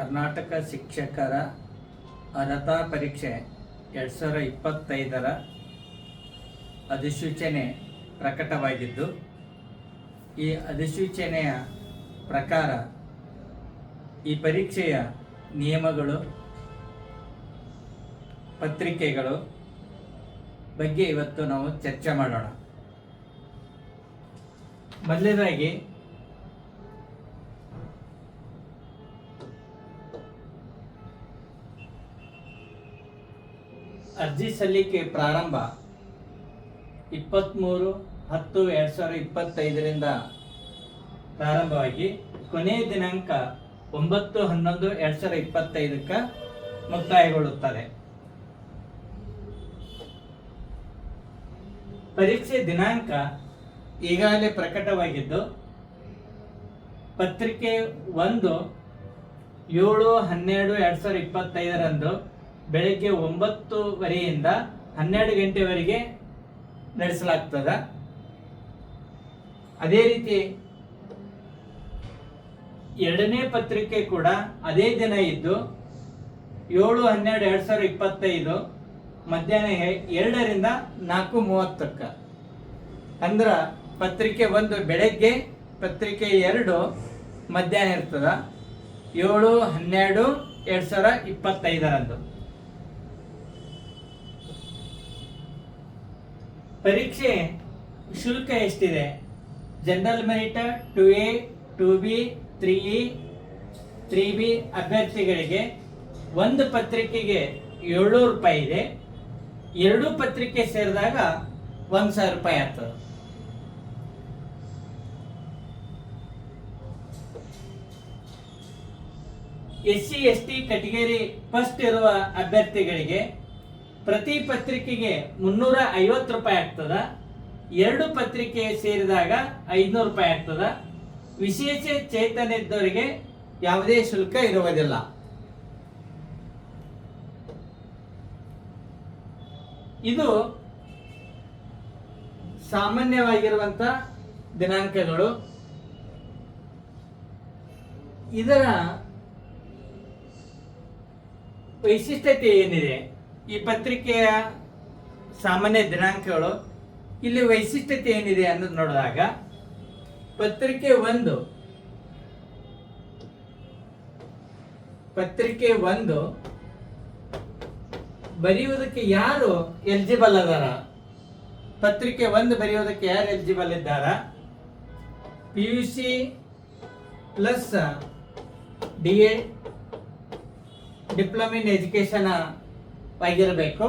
ಕರ್ನಾಟಕ ಶಿಕ್ಷಕರ ಅರ್ಹತಾ ಪರೀಕ್ಷೆ ಎರಡು ಸಾವಿರ ಇಪ್ಪತ್ತೈದರ ಅಧಿಸೂಚನೆ ಪ್ರಕಟವಾಗಿದ್ದು, ಈ ಅಧಿಸೂಚನೆಯ ಪ್ರಕಾರ ಈ ಪರೀಕ್ಷೆಯ ನಿಯಮಗಳು, ಪತ್ರಿಕೆಗಳು ಬಗ್ಗೆ ಇವತ್ತು ನಾವು ಚರ್ಚೆ ಮಾಡೋಣ. ಮೊದಲನೇದಾಗಿ ಅರ್ಜಿ ಸಲ್ಲಿಕೆ ಪ್ರಾರಂಭ ಇಪ್ಪತ್ತ್ಮೂರು ಹತ್ತು ಎರಡು ಸಾವಿರದ ಇಪ್ಪತ್ತೈದರಿಂದ ಪ್ರಾರಂಭವಾಗಿ ಕೊನೆಯ ದಿನಾಂಕ ಒಂಬತ್ತು ಹನ್ನೊಂದು ಎರಡು ಸಾವಿರದ ಇಪ್ಪತ್ತೈದಕ್ಕೆ ಮುಕ್ತಾಯಗೊಳ್ಳುತ್ತದೆ. ಪರೀಕ್ಷೆ ದಿನಾಂಕ ಈಗಾಗಲೇ ಪ್ರಕಟವಾಗಿದ್ದು, ಪತ್ರಿಕೆ ಒಂದು ಏಳು ಹನ್ನೆರಡು ಎರಡು ಸಾವಿರದ ಇಪ್ಪತ್ತೈದರಂದು ಬೆಳಗ್ಗೆ ಒಂಬತ್ತುವರೆಯಿಂದ ಹನ್ನೆರಡು ಗಂಟೆವರೆಗೆ ನಡೆಸಲಾಗ್ತದ. ಅದೇ ರೀತಿ ಎರಡನೇ ಪತ್ರಿಕೆ ಕೂಡ ಅದೇ ದಿನ ಇದ್ದು ಏಳು, ಹನ್ನೆರಡು, ಎರಡು ಸಾವಿರದ ಇಪ್ಪತ್ತೈದು ಮಧ್ಯಾಹ್ನ ಎರಡರಿಂದ ನಾಲ್ಕು ಮೂವತ್ತಕ್ಕ. ಅಂದ್ರ ಪತ್ರಿಕೆ ಒಂದು ಬೆಳಗ್ಗೆ, ಪತ್ರಿಕೆ ಎರಡು ಮಧ್ಯಾಹ್ನ ಇರ್ತದ. ಏಳು, ಹನ್ನೆರಡು, ಎರಡು ಸಾವಿರ ಇಪ್ಪತ್ತೈದರಂದು. ಪರೀಕ್ಷೆ ಶುಲ್ಕ ಎಷ್ಟಿದೆ? General merit two A two B three E three B ಅಭ್ಯರ್ಥಿಗಳಿಗೆ ಒಂದು ಪತ್ರಿಕೆಗೆ ಏಳ್ನೂರು ರೂಪಾಯಿ ಇದೆ. ಎರಡು ಪತ್ರಿಕೆ ಸೇರಿದಾಗ ಒಂದು ಸಾವಿರ ರೂಪಾಯಿ ಆಗ್ತದೆ. S C S T first ಇರುವ ಅಭ್ಯರ್ಥಿಗಳಿಗೆ ಪ್ರತಿ ಪತ್ರಿಕೆಗೆ ಮುನ್ನೂರ ಐವತ್ತು ರೂಪಾಯಿ ಆಗ್ತದ. ಎರಡು ಪತ್ರಿಕೆ ಸೇರಿದಾಗ ಐದುನೂರು ರೂಪಾಯಿ ಆಗ್ತದ. ವಿಶೇಷ ಚೇತನ ಇದ್ದವರಿಗೆ ಯಾವುದೇ ಶುಲ್ಕ ಇರುವುದಿಲ್ಲ. ಇದು ಸಾಮಾನ್ಯವಾಗಿರುವಂತ ದಿನಾಂಕಗಳು. ಇದರ ವೈಶಿಷ್ಟ್ಯತೆ ಏನಿದೆ? ಈ ಪತ್ರಿಕೆಯ ಸಾಮಾನ್ಯ ದಿನಾಂಕಗಳು ಇಲ್ಲಿ ವೈಶಿಷ್ಟ್ಯತೆ ಏನಿದೆ ಅನ್ನೋದು ನೋಡಿದಾಗ, ಪತ್ರಿಕೆ ಒಂದು ಪತ್ರಿಕೆ ಒಂದು ಬರೆಯುವುದಕ್ಕೆ ಯಾರು ಎಲಿಜಿಬಲ್ ಅದಾರ? ಪತ್ರಿಕೆ ಒಂದು ಬರೆಯುವುದಕ್ಕೆ ಯಾರು ಎಲಿಜಿಬಲ್ ಇದ್ದಾರ? P U C plus D A diploma in education ಆಗಿರಬೇಕು.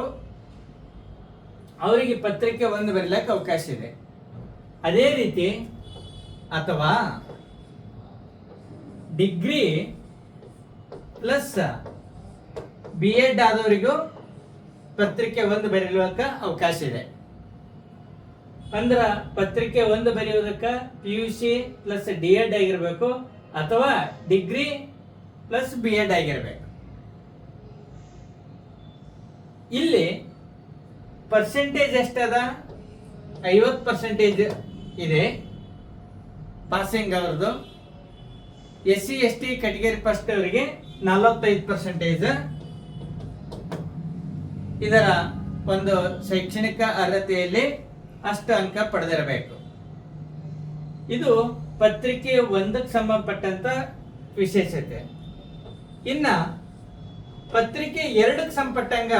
ಅವರಿಗೆ ಪತ್ರಿಕೆ ಒಂದು ಬರಲಿಕ್ಕೆ ಅವಕಾಶ ಇದೆ. ಅದೇ ರೀತಿ, ಅಥವಾ ಡಿಗ್ರಿ ಪ್ಲಸ್ ಬಿ ಎಡ್ ಆದವರಿಗೂ ಪತ್ರಿಕೆ ಒಂದು ಬರೆಯಲಿಕ್ಕೆ ಅವಕಾಶ ಇದೆ. ಅಂದ್ರ ಪತ್ರಿಕೆ ಒಂದು ಬರೆಯುವುದಕ್ಕೆ P U C plus D Ed ಆಗಿರಬೇಕು, ಅಥವಾ ಡಿಗ್ರಿ ಪ್ಲಸ್ ಬಿ ಎಡ್ ಆಗಿರಬೇಕು. ಇಲ್ಲಿ ಪರ್ಸೆಂಟೇಜ್ ಎಷ್ಟದ? ಐವತ್ತು ಪರ್ಸೆಂಟೇಜ್ ಇದೆ. ಪಾಸಿಂಗ್ ಅವ್ರದ್ದು. S C S T category first ಅವರಿಗೆ ನಲವತ್ತೈದು ಪರ್ಸೆಂಟೇಜ್ ಇದರ ಒಂದು ಶೈಕ್ಷಣಿಕ ಅರ್ಹತೆಯಲ್ಲಿ ಅಷ್ಟು ಅಂಕ ಪಡೆದಿರಬೇಕು. ಇದು ಪತ್ರಿಕೆ ಒಂದಕ್ಕೆ ಸಂಬಂಧಪಟ್ಟಂತ ವಿಶೇಷತೆ. ಇನ್ನ ಪತ್ರಿಕೆ ಎರಡಕ್ಕೆ ಸಂಪಟ್ಟಂಗ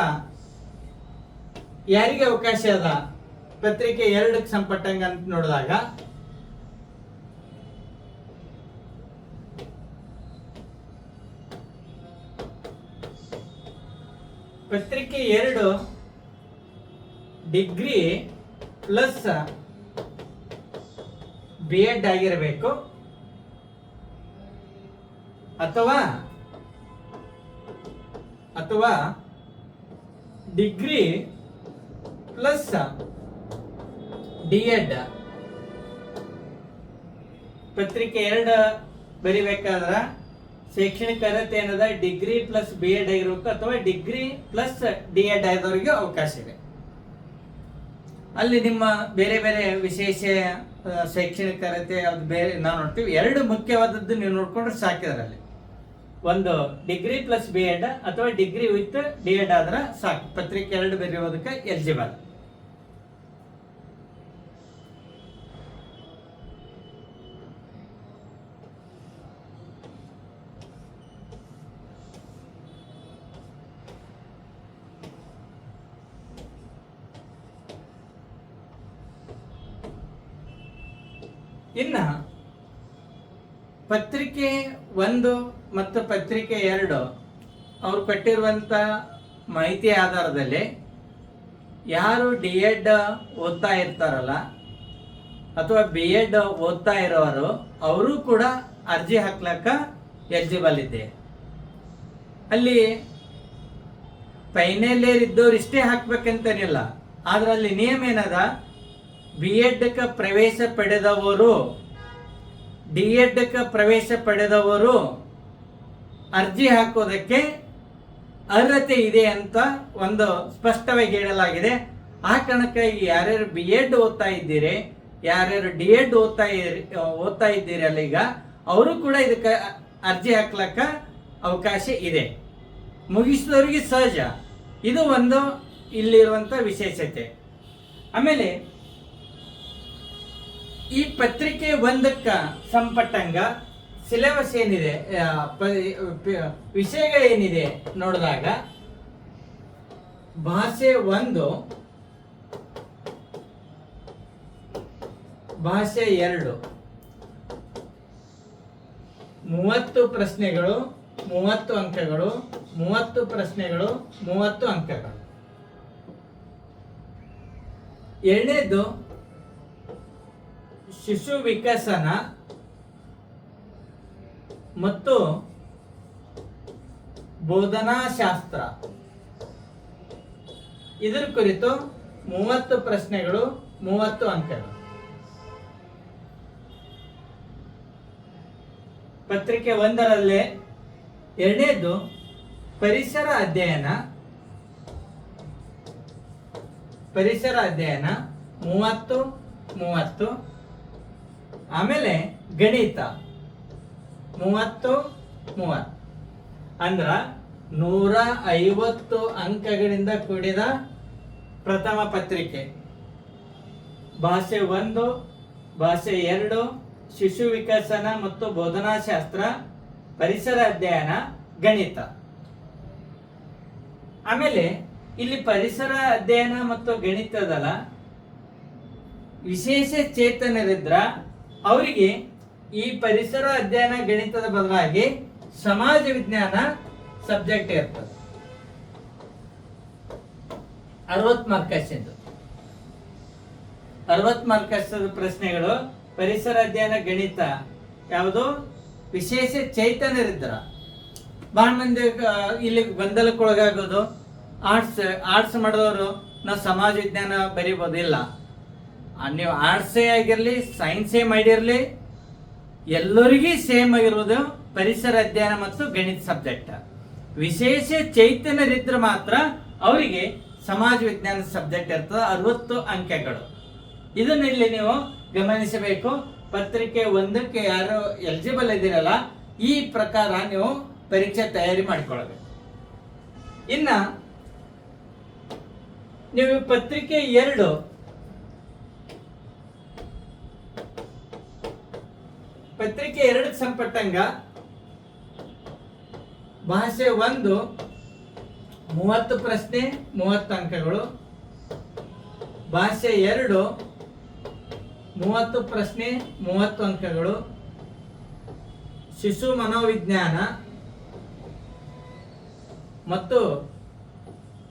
ಯಾರಿಗೆ ಅವಕಾಶ ಅದ? ಪತ್ರಿಕೆ ಎರಡಕ್ಕೆ ಸಂಪಟ್ಟಂಗ ಅಂತ ನೋಡಿದಾಗ. ಪತ್ರಿಕೆ ಎರಡು ಡಿಗ್ರಿ ಪ್ಲಸ್ ಬಿ ಎಡ್ ಆಗಿರಬೇಕು. ಅಥವಾ ಅಥವಾ ಡಿಗ್ರಿ ಪ್ಲಸ್ ಡಿ ಎಡ್. ಪತ್ರಿಕೆ ಎರಡು ಬರಿಬೇಕಾದ್ರ ಶೈಕ್ಷಣಿಕ ಅರ್ಹತೆ ಏನದ ಡಿಗ್ರಿ ಪ್ಲಸ್ ಬಿ ಎಡ್ ಆಗಿರ್ಬೇಕು ಅಥವಾ ಡಿಗ್ರಿ ಪ್ಲಸ್ ಡಿ ಎಡ್ ಆದವರಿಗೆ ಅವಕಾಶ ಇದೆ. ಅಲ್ಲಿ ನಿಮ್ಮ ಬೇರೆ ಬೇರೆ ವಿಶೇಷ ಶೈಕ್ಷಣಿಕ ಅರ್ಹತೆ ಅದು ಬೇರೆ ನಾವು ನೋಡ್ತೀವಿ. ಎರಡು ಮುಖ್ಯವಾದದ್ದು ನೀವು ನೋಡ್ಕೊಂಡ್ರೆ ಸಾಕಿದ್ರಲ್ಲಿ ಒಂದು ಡಿಗ್ರಿ ಪ್ಲಸ್ ಬಿ ಎಡ್ ಅಥವಾ ಡಿಗ್ರಿ ವಿತ್ ಡಿ ಎಡ್ ಆದ್ರೆ ಸಾಕು. ಪತ್ರಿಕೆ ಎರಡು ಬರೆಯೋದಕ್ಕೆ ಎಲಿಜಿಬಲ್. ಇನ್ನ ಪತ್ರಿಕೆ ಒಂದು ಮತ್ತು ಪತ್ರಿಕೆ ಎರಡು ಅವರು ಕೊಟ್ಟಿರುವಂತ ಮಾಹಿತಿ ಆಧಾರದಲ್ಲಿ ಯಾರು ಡಿ ಎಡ್ ಓದ್ತಾ ಇರ್ತಾರಲ್ಲ ಅಥವಾ ಬಿ ಎಡ್ ಓದ್ತಾ ಇರೋರು, ಅವರು ಕೂಡ ಅರ್ಜಿ ಹಾಕ್ಲಕ್ಕ ಎಲಿಜಿಬಲ್ ಇದೆ ಅಲ್ಲಿ ಫೈನಲ್ ಇಯರ್ ಇದ್ದವ್ರು ಇಷ್ಟೇ ಹಾಕ್ಬೇಕಂತೇನಿಲ್ಲ. ಆದ್ರೆ ಅಲ್ಲಿ ನಿಯಮ ಏನದ? ಬಿ ಪ್ರವೇಶ ಪಡೆದವರು ಡಿ ಪ್ರವೇಶ ಪಡೆದವರು ಅರ್ಜಿ ಹಾಕೋದಕ್ಕೆ ಅರ್ಹತೆ ಇದೆ ಅಂತ ಒಂದು ಸ್ಪಷ್ಟವಾಗಿ ಹೇಳಲಾಗಿದೆ. ಆ ಕಾರಣಕ್ಕಾಗಿ ಯಾರ್ಯಾರು ಬಿ ಎಡ್ ಓದ್ತಾ ಇದ್ದೀರಿ, ಯಾರ್ಯಾರು ಡಿ ಎಡ್ ಓದ್ತಾ ಓದ್ತಾ ಇದ್ದೀರಿ ಅಲ್ಲ ಈಗ, ಅವರು ಕೂಡ ಇದಕ್ಕೆ ಅರ್ಜಿ ಹಾಕ್ಲಕ್ಕ ಅವಕಾಶ ಇದೆ. ಮುಗಿಸಿದವರಿಗೆ ಸಹಜ. ಇದು ಒಂದು ಇಲ್ಲಿರುವಂತ ವಿಶೇಷತೆ. ಆಮೇಲೆ ಈ ಪತ್ರಿಕೆ ಒಂದಕ್ಕ ಸಂಪಟ್ಟಂಗ ಸಿಲೆಬಸ್ ಏನಿದೆ ವಿಷಯಗಳೇನಿದೆ ನೋಡಿದಾಗ, ಭಾಷೆ ಒಂದು, ಭಾಷೆ ಎರಡು, ಮೂವತ್ತು ಪ್ರಶ್ನೆಗಳು, ಮೂವತ್ತು ಅಂಕಗಳು, ಮೂವತ್ತು ಪ್ರಶ್ನೆಗಳು, ಮೂವತ್ತು ಅಂಕಗಳು. ಎರಡನೇದು ಶಿಶು ವಿಕಸನ ಮತ್ತು ಬೋಧನಾಶಾಸ್ತ್ರ. ಇದರ ಕುರಿತು ಮೂವತ್ತು ಪ್ರಶ್ನೆಗಳು, ಮೂವತ್ತು ಅಂಕಗಳು. ಪತ್ರಿಕೆ ಒಂದರಲ್ಲೇ ಎರಡನೇದು ಪರಿಸರ ಅಧ್ಯಯನ. ಪರಿಸರ ಅಧ್ಯಯನ ಮೂವತ್ತು ಮೂವತ್ತು. ಆಮೇಲೆ ಗಣಿತ. ಮೂವತ್ತು ಮೂವತ್ತು. ಅಂದ್ರ ನೂರ ಐವತ್ತು ಅಂಕಗಳಿಂದ ಕೂಡಿದ ಪ್ರಥಮ ಪತ್ರಿಕೆ. ಭಾಷೆ ಒಂದು, ಭಾಷೆ ಎರಡು, ಶಿಶು ವಿಕಸನ ಮತ್ತು ಬೋಧನಾಶಾಸ್ತ್ರ, ಪರಿಸರ ಅಧ್ಯಯನ, ಗಣಿತ. ಆಮೇಲೆ ಇಲ್ಲಿ ಪರಿಸರ ಅಧ್ಯಯನ ಮತ್ತು ಗಣಿತದಲ್ಲ ವಿಶೇಷ ಚೇತನರಿದ್ರ ಅವರಿಗೆ ಈ ಪರಿಸರ ಅಧ್ಯಯನ ಗಣಿತದ ಬದಲಾಗಿ ಸಮಾಜ ವಿಜ್ಞಾನ ಸಬ್ಜೆಕ್ಟ್ ಇರ್ತದೆ. ಅರವತ್ ಮಾರ್ಕಸ್ಸಿಂದು ಅರವತ್ ಮಾರ್ಕಸ್ ಪ್ರಶ್ನೆಗಳು ಪರಿಸರ ಅಧ್ಯಯನ ಗಣಿತ ಯಾವುದು? ವಿಶೇಷ ಚೈತನ್ಯರಿದ್ರ ಬಹಳ ಮಂದಿ ಇಲ್ಲಿ ಗೊಂದಲಕ್ಕೊಳಗಾಗೋದು. ಆರ್ಟ್ಸ್ ಆರ್ಟ್ಸ್ ಮಾಡಿದವರು ನಾವು ಸಮಾಜ ವಿಜ್ಞಾನ ಬರೀಬೋದಿಲ್ಲ. ನೀವು ಆರ್ಟ್ಸೇ ಆಗಿರಲಿ ಸೈನ್ಸೇ ಮಾಡಿರಲಿ, ಎಲ್ಲರಿಗೂ ಸೇಮ್ ಆಗಿರೋದು ಪರಿಸರ ಅಧ್ಯಯನ ಮತ್ತು ಗಣಿತ ಸಬ್ಜೆಕ್ಟ್ ವಿಶೇಷ ಚೈತನ್ಯರಿದ್ರೆ ಮಾತ್ರ ಅವರಿಗೆ ಸಮಾಜ ವಿಜ್ಞಾನ ಸಬ್ಜೆಕ್ಟ್ ಇರ್ತದೆ, ಅರವತ್ತು ಅಂಕೆಗಳು. ಇದನ್ನ ಇಲ್ಲಿ ನೀವು ಗಮನಿಸಬೇಕು. ಪತ್ರಿಕೆ ಒಂದಕ್ಕೆ ಯಾರು ಎಲಿಜಿಬಲ್ ಇದ್ದೀರಲ್ಲ, ಈ ಪ್ರಕಾರ ನೀವು ಪರೀಕ್ಷೆ ತಯಾರಿ ಮಾಡಿಕೊಳ್ಳಬೇಕು ಇನ್ನ, ನೀವು ಪತ್ರಿಕೆ ಎರಡು ಪತ್ರಿಕೆ ಎರಡಕ್ಕೆ ಸಂಪಟ್ಟಂಗ ಭಾಷೆ ಒಂದು, ಮೂವತ್ತು ಪ್ರಶ್ನೆ, ಮೂವತ್ತು ಅಂಕಗಳು. ಭಾಷೆ ಎರಡು, ಮೂವತ್ತು ಪ್ರಶ್ನೆ, ಮೂವತ್ತು ಅಂಕಗಳು. ಶಿಶು ಮನೋವಿಜ್ಞಾನ ಮತ್ತು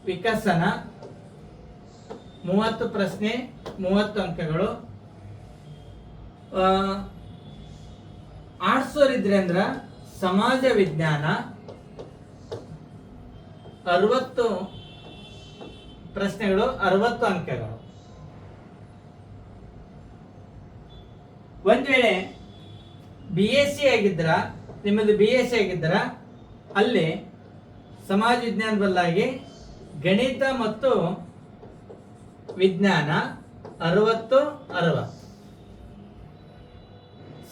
ವಿಕಸನ, ಮೂವತ್ತು ಪ್ರಶ್ನೆ, ಮೂವತ್ತು ಅಂಕಗಳು. ಆರ್ಟ್ಸೋರಿದ್ರೆ ಅಂದ್ರ ಸಮಾಜ ವಿಜ್ಞಾನ ಅರವತ್ತು ಪ್ರಶ್ನೆಗಳು, ಅರವತ್ತು ಅಂಕಗಳು. ಒಂದ್ ವೇಳೆ ಬಿ ಎಸ್ ಸಿ ಆಗಿದ್ರ, ನಿಮ್ಮದು ಬಿ ಎಸ್ ಸಿ ಆಗಿದ್ರ, ಅಲ್ಲಿ ಸಮಾಜ ವಿಜ್ಞಾನ ಬದಲಾಗಿ ಗಣಿತ ಮತ್ತು ವಿಜ್ಞಾನ ಅರವತ್ತು ಅರವತ್ತು.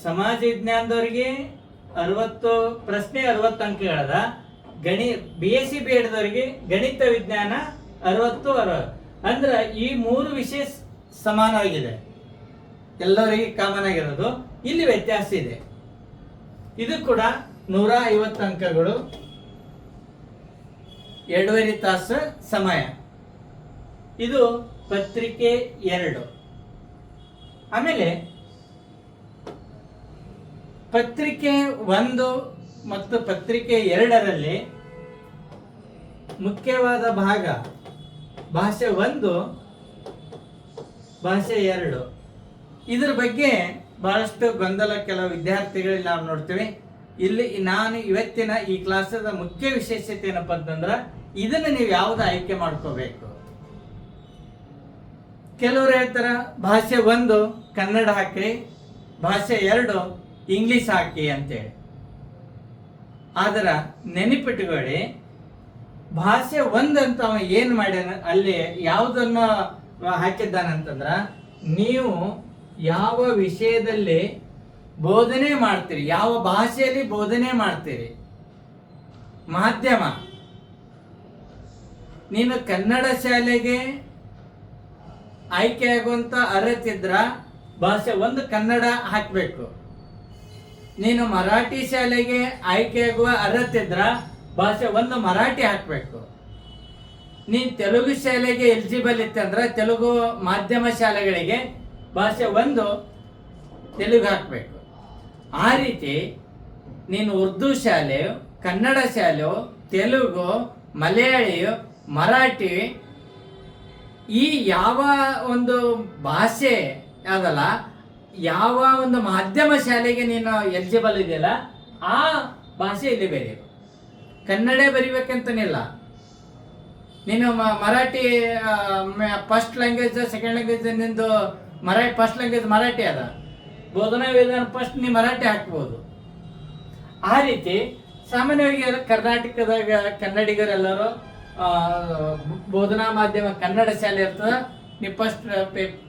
ಸಮಾಜ ವಿಜ್ಞಾನದವರಿಗೆ ಅರವತ್ತು, ಪ್ರಶ್ನೆ ಅರವತ್ತು ಅಂಕಗಳದ ಗಣಿ ಬಿ ಎಸ್ ಸಿ ಬಿ ಎಡ್ದವ್ರಿಗೆ ಗಣಿತ ವಿಜ್ಞಾನ ಅರವತ್ತು ಅರವತ್ತು ಅಂದ್ರೆ ಈ ಮೂರು ವಿಷಯ ಸಮಾನವಾಗಿದೆ. ಎಲ್ಲರಿಗೆ ಕಾಮನ್ ಆಗಿರೋದು. ಇಲ್ಲಿ ವ್ಯತ್ಯಾಸ ಇದೆ. ಇದು ಕೂಡ ನೂರ ಐವತ್ತು ಅಂಕಗಳು. ಎರಡೂವರೆ ತಾಸು ಸಮಯ. ಇದು ಪತ್ರಿಕೆ ಎರಡು. ಆಮೇಲೆ ಪತ್ರಿಕೆ ಒಂದು ಮತ್ತು ಪತ್ರಿಕೆ ಎರಡರಲ್ಲಿ ಮುಖ್ಯವಾದ ಭಾಗ, ಭಾಷೆ ಒಂದು, ಭಾಷೆ ಎರಡು. ಇದ್ರ ಬಗ್ಗೆ ಬಹಳಷ್ಟು ಗೊಂದಲ ಕೆಲವು ವಿದ್ಯಾರ್ಥಿಗಳಲ್ಲಿ ನಾವು ನೋಡ್ತೀವಿ. ಇಲ್ಲಿ ನಾನು ಇವತ್ತಿನ ಈ ಕ್ಲಾಸದ ಮುಖ್ಯ ವಿಶೇಷತೆ ಏನಪ್ಪ ಅಂತಂದ್ರೆ, ಇದನ್ನು ನೀವು ಯಾವ್ದು ಆಯ್ಕೆ ಮಾಡ್ಕೋಬೇಕು? ಕೆಲವರು ಹೇಳ್ತಾರ, ಭಾಷೆ ಒಂದು, ಕನ್ನಡ ಹಾಕ್ರಿ, ಭಾಷೆ ಎರಡು ಇಂಗ್ಲಿಷ್ ಹಾಕಿ ಅಂತೇಳಿ. ಆದ್ರ ನೆನಪಿಟ್ಟುಕೊಳ್ಳಿ, ಭಾಷೆ ಒಂದಂತ ಅಂತ ಅವ ಏನು ಮಾಡ್ಯಾನ, ಅಲ್ಲಿ ಯಾವುದನ್ನು ಹಾಕಿದ್ದಾನಂತಂದ್ರೆ, ನೀವು ಯಾವ ವಿಷಯದಲ್ಲಿ ಬೋಧನೆ ಮಾಡ್ತೀರಿ, ಯಾವ ಭಾಷೆಯಲ್ಲಿ ಬೋಧನೆ ಮಾಡ್ತೀರಿ? ಮಾಧ್ಯಮ. ನೀನು ಕನ್ನಡ ಶಾಲೆಗೆ ಆಯ್ಕೆ ಆಗುವಂತ ಅರ್ಹತಿದ್ರ ಭಾಷೆ ಒಂದು ಕನ್ನಡ ಹಾಕ್ಬೇಕು. ನೀನು ಮರಾಠಿ ಶಾಲೆಗೆ ಆಯ್ಕೆ ಆಗುವ ಅರ್ಹತೆ ಇದ್ರ, ಭಾಷೆ ಒಂದು ಮರಾಠಿ ಹಾಕಬೇಕು. ನೀನು ತೆಲುಗು ಶಾಲೆಗೆ ಎಲಿಜಿಬಲ್ ಇತ್ತಂದ್ರೆ ತೆಲುಗು ಮಾಧ್ಯಮ ಶಾಲೆಗಳಿಗೆ ಭಾಷೆ ಒಂದು ತೆಲುಗು ಹಾಕಬೇಕು. ಆ ರೀತಿ ನೀನು ಉರ್ದು ಶಾಲೆ, ಕನ್ನಡ ಶಾಲೆ, ತೆಲುಗು, ಮಲಯಾಳಿ, ಮರಾಠಿ ಈ ಯಾವ ಒಂದು ಭಾಷೆ ಯಾವ್ದಲ್ಲ ಯಾವ ಒಂದು ಮಾಧ್ಯಮ ಶಾಲೆಗೆ ನೀನು ಎಲಿಜಿಬಲ್ ಇದೆಯಲ್ಲ, ಆ ಭಾಷೆ ಇಲ್ಲಿ ಬೇರೆ ಕನ್ನಡ ಬರಿಬೇಕಂತನಿಲ್ಲ. ನೀನು Marathi first language second language ನಿಂದು ಮರಾಠಿ ಫಸ್ಟ್ ಲ್ಯಾಂಗ್ವೇಜ್ ಮರಾಠಿ ಅದ. ಬೋಧನಾ ವಿಧಾನ ಫಸ್ಟ್ ನೀ ಮರಾಠಿ ಹಾಕ್ಬೋದು. ಆ ರೀತಿ ಸಾಮಾನ್ಯವಾಗಿ ಕರ್ನಾಟಕದಾಗ ಕನ್ನಡಿಗರೆಲ್ಲರೂ ಬೋಧನಾ ಮಾಧ್ಯಮ ಕನ್ನಡ ಶಾಲೆ ಇರ್ತದ. ನೀವು ಫಸ್ಟ್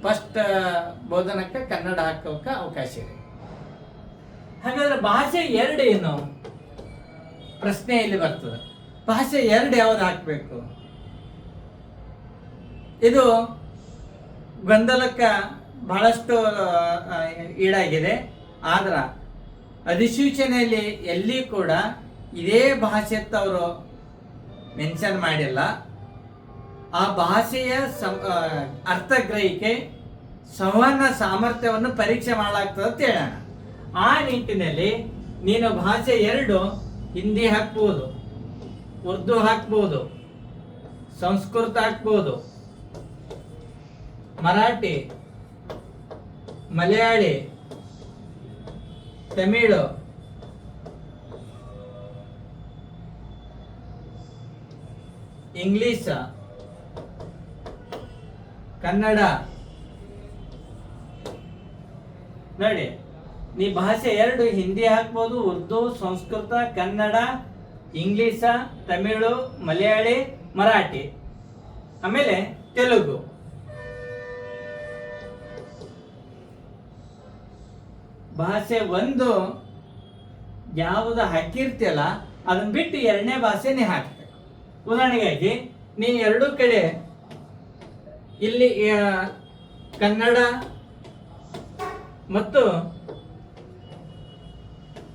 ಫಸ್ಟ್ ಬೋಧನಕ್ಕೆ ಕನ್ನಡ ಹಾಕೋಕೆ ಅವಕಾಶ ಇದೆ. ಹಾಗಾದ್ರೆ ಭಾಷೆ ಎರಡು ಏನು? ಪ್ರಶ್ನೆ ಇಲ್ಲಿ ಬರ್ತದೆ. ಭಾಷೆ ಎರಡು ಯಾವ್ದು ಹಾಕಬೇಕು? ಇದು ಗೊಂದಲಕ್ಕೆ ಬಹಳಷ್ಟು ಈಡಾಗಿದೆ. ಆದ್ರೆ ಅಧಿಸೂಚನೆಯಲ್ಲಿ ಎಲ್ಲಿ ಕೂಡ ಇದೇ ಭಾಷೆ ಅವರು ಮೆನ್ಷನ್ ಮಾಡಿಲ್ಲ. ಆ ಭಾಷೆಯ ಸಂ- ಅರ್ಥಗ್ರಹಿಕೆ ಸಂವಹನ ಸಾಮರ್ಥ್ಯವನ್ನು ಪರೀಕ್ಷೆ ಮಾಡಲಾಗ್ತದೆ ಅಂತ ಹೇಳೋಣ. ಆ ನಿಟ್ಟಿನಲ್ಲಿ ನೀನು ಭಾಷೆ ಎರಡು, ಹಿಂದಿ ಹಾಕ್ಬೋದು, ಉರ್ದು ಹಾಕ್ಬೋದು, ಸಂಸ್ಕೃತ ಹಾಕ್ಬೋದು, ಮರಾಠಿ, ಮಲಯಾಳಿ, ತಮಿಳು, ಇಂಗ್ಲಿಷ್ ಕನ್ನಡ. ನೋಡಿ, ನೀ ಭಾಷೆ ಎರಡು, ಹಿಂದಿ ಹಾಕ್ಬೋದು, ಉರ್ದು, ಸಂಸ್ಕೃತ, ಕನ್ನಡ, ಇಂಗ್ಲಿಷ, ತಮಿಳು, ಮಲಯಾಳಿ, ಮರಾಠಿ, ಆಮೇಲೆ ತೆಲುಗು. ಭಾಷೆ ಒಂದು, ಯಾವುದು ಹಾಕಿರ್ತಿಯಲ್ಲ ಅದನ್ನ ಬಿಟ್ಟು ಎರಡನೇ ಭಾಷೆ ನೀ ಹಾಕ್ಬೇಕು. ಉದಾಹರಣೆಗಾಗಿ, ನೀ ಎರಡೂ ಕಡೆ ಇಲ್ಲಿ ಕನ್ನಡ ಮತ್ತು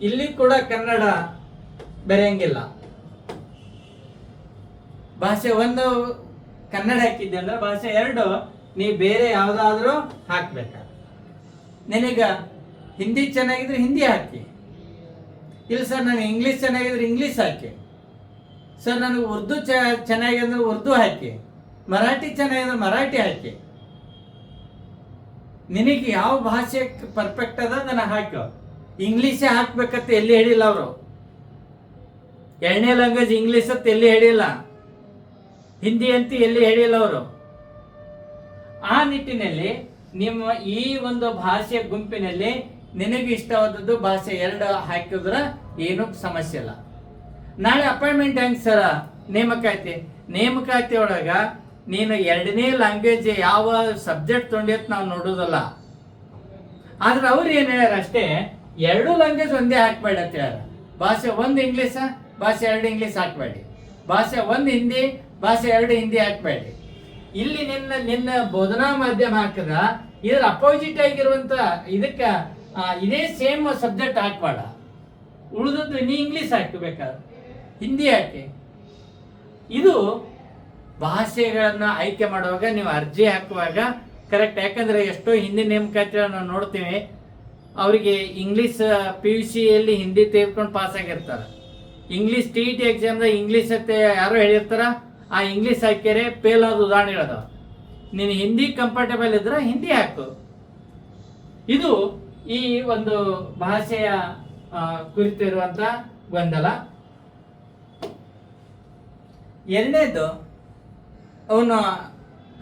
ಇಲ್ಲಿ ಕೂಡ ಕನ್ನಡ ಬೆರೆಯಂಗಿಲ್ಲ. ಭಾಷೆ ಒಂದು ಕನ್ನಡ ಹಾಕಿದ್ದೆ ಅಂದ್ರೆ ಭಾಷೆ ಎರಡು, ನೀ ಬೇರೆ ಯಾವ್ದಾದ್ರೂ ಹಾಕ್ಬೇಕ? ನಿನಗ ಹಿಂದಿ ಚೆನ್ನಾಗಿದ್ರೆ ಹಿಂದಿ ಹಾಕಿ. ಇಲ್ಲ ಸರ್, ನನಗೆ ಇಂಗ್ಲೀಷ್ ಚೆನ್ನಾಗಿದ್ರೆ ಇಂಗ್ಲೀಷ್ ಹಾಕಿ. ಸರ್, ನನಗೆ ಉರ್ದು ಚ ಚೆನ್ನಾಗಿದ್ರೆ ಉರ್ದು ಹಾಕಿ. ಮರಾಠಿ ಚೆನ್ನಾಗಿದ್ರೆ ಮರಾಠಿ ಹಾಕಿ. ನಿನಗೆ ಯಾವ ಭಾಷೆ ಪರ್ಫೆಕ್ಟ್ ಅದ ಅದನ್ನ ಹಾಕು. ಇಂಗ್ಲೀಷೇ ಹಾಕ್ಬೇಕಂತ ಎಲ್ಲಿ ಹೇಳಿಲ್ಲ ಅವರು. ಎರಡನೇ ಲ್ಯಾಂಗ್ವೇಜ್ ಇಂಗ್ಲೀಷ್ ಅಂತ ಎಲ್ಲಿ ಹೇಳಿಲ್ಲ. ಹಿಂದಿ ಅಂತ ಎಲ್ಲಿ ಹೇಳಿಲ್ಲ ಅವರು. ಆ ನಿಟ್ಟಿನಲ್ಲಿ ನಿಮ್ಮ ಈ ಒಂದು ಭಾಷೆ ಗುಂಪಿನಲ್ಲಿ ನಿನಗೆ ಇಷ್ಟವಾದದ್ದು ಭಾಷೆ ಎರಡು ಹಾಕಿದ್ರೆ ಏನೂ ಸಮಸ್ಯೆ ಇಲ್ಲ. ನಾಳೆ ಅಪಾಯಿಂಟ್ಮೆಂಟ್ ಹೆಂಗೆ ಸರ ನೇಮಕಾತಿ. ನೇಮಕಾತಿ ಒಳಗ ನೀನು ಎರಡನೇ ಲ್ಯಾಂಗ್ವೇಜ್ ಯಾವ ಸಬ್ಜೆಕ್ಟ್ ತೊಂಡಿತ್ತು ನಾವು ನೋಡೋದಲ್ಲ. ಆದ್ರೆ ಅವ್ರು ಏನ್ ಹೇಳ್ಯಾರ ಅಷ್ಟೇ, ಎರಡು ಲ್ಯಾಂಗ್ವೇಜ್ ಒಂದೇ ಹಾಕ್ಬೇಡ ಅಂತ ಹೇಳ ಭಾಷೆ ಒಂದು ಇಂಗ್ಲೀಷ, ಭಾಷೆ ಎರಡು ಇಂಗ್ಲೀಷ್ ಹಾಕ್ಬೇಡಿ. ಭಾಷೆ ಒಂದು ಹಿಂದಿ, ಭಾಷೆ ಎರಡು ಹಿಂದಿ ಹಾಕ್ಬೇಡಿ. ಇಲ್ಲಿ ನಿನ್ನ ನಿನ್ನ ಬೋಧನಾ ಮಾಧ್ಯಮ ಹಾಕದ, ಇದ್ರ ಅಪೋಸಿಟ್ ಆಗಿರುವಂತ ಇದಕ್ಕ ಇದೇ ಸೇಮ್ ಸಬ್ಜೆಕ್ಟ್ ಹಾಕ್ಬೇಡ. ಉಳಿದದ್ದು ನೀ ಇಂಗ್ಲೀಷ್ ಹಾಕಬೇಕಾದ್ರೆ ಹಿಂದಿ ಹಾಕಿ. ಇದು ಭಾಷೆಗಳನ್ನ ಆಯ್ಕೆ ಮಾಡುವಾಗ ನೀವು ಅರ್ಜಿ ಹಾಕುವಾಗ ಕರೆಕ್ಟ್ ಯಾಕಂದ್ರೆ ಎಷ್ಟೋ ಹಿಂದಿ ನೇಮಕಾತಿಗಳನ್ನ ನೋಡ್ತೀವಿ, ಅವರಿಗೆ ಇಂಗ್ಲೀಷ್ ಪಿ ಯು ಸಿಯಲ್ಲಿ ಹಿಂದಿ ತೆಗೆದುಕೊಂಡು ಪಾಸ್ ಆಗಿರ್ತಾರೆ. ಇಂಗ್ಲೀಷ್ ಟಿ ಇ ಟಿ ಎಕ್ಸಾಮ್ದಾಗ ಇಂಗ್ಲೀಷ್ ಅಂತ ಯಾರೋ ಹೇಳಿರ್ತಾರ, ಆ ಇಂಗ್ಲೀಷ್ ಹಾಕ್ಯಾರೆ ಫೇಲ್ ಆದ ಉದಾಹರಣೆ ಉದಾಹರಣೆಗಳದಾವ ನೀನು ಹಿಂದಿ ಕಂಫರ್ಟೇಬಲ್ ಇದ್ರೆ ಹಿಂದಿ ಹಾಕು. ಇದು ಈ ಒಂದು ಭಾಷೆಯ ಕುರಿತಿರುವಂಥ ಗೊಂದಲ. ಎರಡನೇದು ಅವನು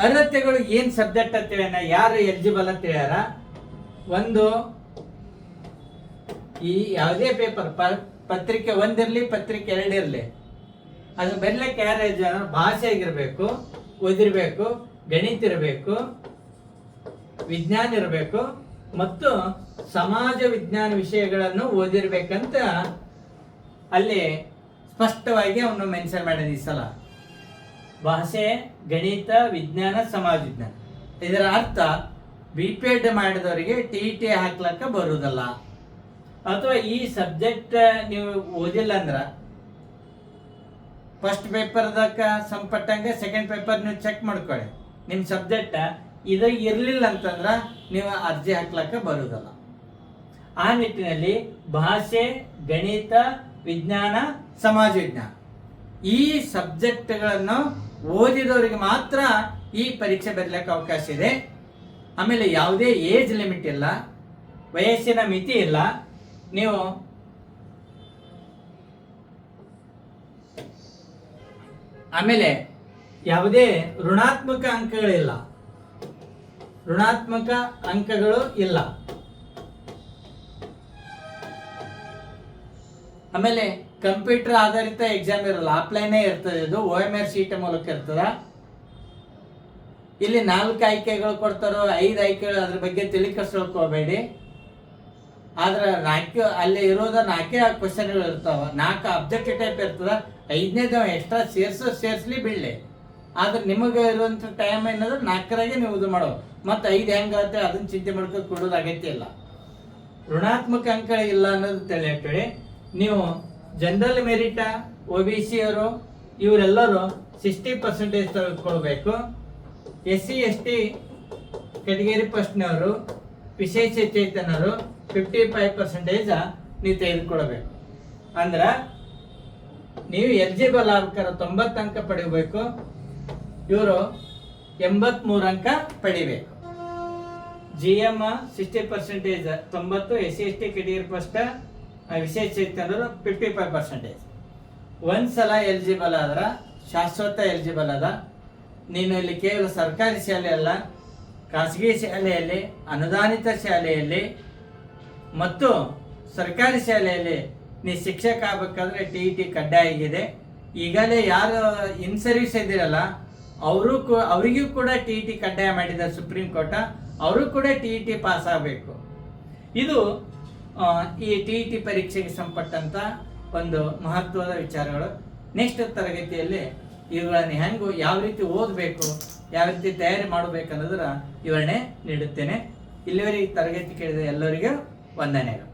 ಅರ್ಹತೆಗಳು ಏನು ಸಬ್ಜೆಕ್ಟ್ ಅಂತ ಹೇಳ್ಯಾನ ಯಾರು ಎಲಿಜಿಬಲ್ ಅಂತ ಹೇಳ್ಯಾರ? ಒಂದು, ಈ ಯಾವುದೇ ಪೇಪರ್ ಪತ್ರಿಕೆ ಒಂದಿರಲಿ, ಪತ್ರಿಕೆ ಎರಡಿರಲಿ. ಅದು ಬರ್ಲಿಕ್ಕೆ ಯಾರು ಭಾಷೆ ಆಗಿರಬೇಕು, ಓದಿರ್ಬೇಕು, ಗಣಿತ ಇರಬೇಕು, ವಿಜ್ಞಾನ ಇರಬೇಕು, ಮತ್ತು ಸಮಾಜ ವಿಜ್ಞಾನ ವಿಷಯಗಳನ್ನು ಓದಿರ್ಬೇಕಂತ ಅಲ್ಲಿ ಸ್ಪಷ್ಟವಾಗಿ ಅವನು ಮೆನ್ಷನ್ ಮಾಡಿದ ಈ ಸಲ. ಭಾಷೆ, ಗಣಿತ, ವಿಜ್ಞಾನ, ಸಮಾಜ, ವಿಜ್ಞಾನ. ಇದರ ಅರ್ಥ ಬಿ ಪಿ ಎಡ್ ಮಾಡಿದವರಿಗೆ ಟಿ ಟಿ ಹಾಕ್ಲಕ್ಕ ಬರುವುದಲ್ಲ. ಅಥವಾ ಈ ಸಬ್ಜೆಕ್ಟ್ ನೀವು ಓದಿಲ್ಲ ಅಂದ್ರ ಫಸ್ಟ್ ಪೇಪರ್ದಕ್ಕ ಸಂಪಟ್ಟಂಗೆ ಸೆಕೆಂಡ್ ಪೇಪರ್ ನೀವು ಚೆಕ್ ಮಾಡ್ಕೊಳ್ಳಿ. ನಿಮ್ಮ ಸಬ್ಜೆಕ್ಟ್ ಇದು ಇರಲಿಲ್ಲ ಅಂತಂದ್ರ ನೀವು ಅರ್ಜಿ ಹಾಕ್ಲಕ್ಕ ಬರುವುದಲ್ಲ. ಆ ನಿಟ್ಟಿನಲ್ಲಿ ಭಾಷೆ, ಗಣಿತ, ವಿಜ್ಞಾನ, ಸಮಾಜ, ವಿಜ್ಞಾನ. ಈ ಸಬ್ಜೆಕ್ಟ್ಗಳನ್ನು ಓದಿದವರಿಗೆ ಮಾತ್ರ ಈ ಪರೀಕ್ಷೆ ಬರಲಿಕ್ಕೆ ಅವಕಾಶ ಇದೆ. ಆಮೇಲೆ ಯಾವುದೇ ಏಜ್ ಲಿಮಿಟ್ ಇಲ್ಲ, ವಯಸ್ಸಿನ ಮಿತಿ ಇಲ್ಲ, ನೀವು ಆಮೇಲೆ ಯಾವುದೇ ಋಣಾತ್ಮಕ ಅಂಕಗಳಿಲ್ಲ. ಋಣಾತ್ಮಕ ಅಂಕಗಳು ಇಲ್ಲ. ಆಮೇಲೆ ಕಂಪ್ಯೂಟರ್ ಆಧಾರಿತ ಎಕ್ಸಾಮ್ ಇರಲ್ಲ ಆಫ್ಲೈನೇ ಇರ್ತದೆ ಇದು ಓ ಎಂ ಆರ್ ಸೀಟ್ ಮೂಲಕ ಇರ್ತದ. ಇಲ್ಲಿ ನಾಲ್ಕು ಆಯ್ಕೆಗಳು ಕೊಡ್ತಾರೋ, ಐದು ಆಯ್ಕೆಗಳು ಅದ್ರ ಬಗ್ಗೆ ತಿಳಿಕೊಳ್ಕೋಬೇಡಿ ಆದ್ರೆ ನಾಲ್ಕು, ಅಲ್ಲಿ ಇರೋದ ನಾಲ್ಕೇ ಕ್ವಶನ್ಗಳು ಇರ್ತಾವ. ನಾಲ್ಕು ಅಬ್ಜೆಕ್ಟಿವ್ ಟೈಪ್ ಇರ್ತದ, ಐದನೇದು ಎಕ್ಸ್ಟ್ರಾ ಸೇರ್ಸೋ, ಸೇರಿಸ್ಲಿ ಬಿಡ್ಲಿ. ಆದ್ರೆ ನಿಮಗೆ ಇರುವಂಥ ಟೈಮ್ ಏನಂದ್ರೆ ನಾಲ್ಕರಾಗೆ ನೀವು ಇದು ಮಾಡೋ. ಮತ್ತೆ ಐದು ಹೆಂಗಾಗುತ್ತೆ ಅದನ್ನ ಚಿಂತೆ ಮಾಡ್ಕೊಂಡು ಕೊಡೋದು ಋಣಾತ್ಮಕ ಅಂಕಗಳಿಲ್ಲ ಇಲ್ಲ ಅನ್ನೋದು ಹಾಕಿ ನೀವು general merit, O B C ಅವರು, ಇವರೆಲ್ಲರೂ ಸಿಕ್ಸ್ಟಿ ಪರ್ಸೆಂಟೇಜ್ ತೆಗೆದುಕೊಳ್ಬೇಕು. S C S T category ಫಸ್ಟ್ನವರು ವಿಶೇಷ ಚೇತನರು ಫಿಫ್ಟಿ ಫೈವ್ ಪರ್ಸೆಂಟೇಜ ನೀವು ತೆಗೆದುಕೊಳ್ಬೇಕು. ಅಂದ್ರೆ ನೀವು ಎಲಿಜಿಬಲ್ ಆಗ್ಬೇಕಾದ್ರೆ ತೊಂಬತ್ತು ಅಂಕ ಪಡಿಬೇಕು. ಇವರು ಎಂಬತ್ಮೂರು ಅಂಕ ಪಡಿಬೇಕು. ಜಿ ಎಂ ಸಿಕ್ಸ್ಟಿ ಪರ್ಸೆಂಟೇಜ್ ತೊಂಬತ್ತು S C S T category first ವಿಶೇಷ ಚೇತನರು ಫಿಫ್ಟಿ ಫೈವ್ ಪರ್ಸೆಂಟೇಜ್ ಒಂದ್ಸಲ ಎಲಿಜಿಬಲ್ ಆದ್ರೆ, ಶಾಶ್ವತ ಎಲಿಜಿಬಲ್ ಅದ. ನೀನು ಇಲ್ಲಿ ಕೇವಲ ಸರ್ಕಾರಿ ಶಾಲೆ ಅಲ್ಲ, ಖಾಸಗಿ ಶಾಲೆಯಲ್ಲಿ, ಅನುದಾನಿತ ಶಾಲೆಯಲ್ಲಿ, ಮತ್ತು ಸರ್ಕಾರಿ ಶಾಲೆಯಲ್ಲಿ ನೀ ಶಿಕ್ಷಕ ಆಗ್ಬೇಕಾದ್ರೆ ಟಿ ಇ ಟಿ ಕಡ್ಡಾಯ ಆಗಿದೆ. ಈಗಲೇ ಯಾರು ಇನ್ ಸರ್ವಿಸ್ ಇದ್ದೀರಲ್ಲ, ಅವರು ಅವರಿಗೂ ಕೂಡ ಟಿ ಇ ಟಿ ಕಡ್ಡಾಯ ಮಾಡಿದ್ದಾರೆ ಸುಪ್ರೀಂ ಕೋರ್ಟ್ ಅವರು ಕೂಡ ಟಿ ಇ ಟಿ ಪಾಸ್ ಆಗಬೇಕು. ಇದು ಈ ಟಿ ಟಿ ಪರೀಕ್ಷೆಗೆ ಸಂಪಟ್ಟಂತ ಒಂದು ಮಹತ್ವದ ವಿಚಾರಗಳು. ನೆಕ್ಸ್ಟ್ ತರಗತಿಯಲ್ಲಿ ಇವುಗಳನ್ನು ಹೆಂಗು ಯಾವ ರೀತಿ ಓದಬೇಕು, ಯಾವ ರೀತಿ ತಯಾರಿ ಮಾಡಬೇಕನ್ನೋದರ ವಿವರಣೆ ನೀಡುತ್ತೇನೆ. ಇಲ್ಲಿವರೆಗೆ ತರಗತಿ ಕೇಳಿದ ಎಲ್ಲರಿಗೂ ವಂದನೆಗಳು.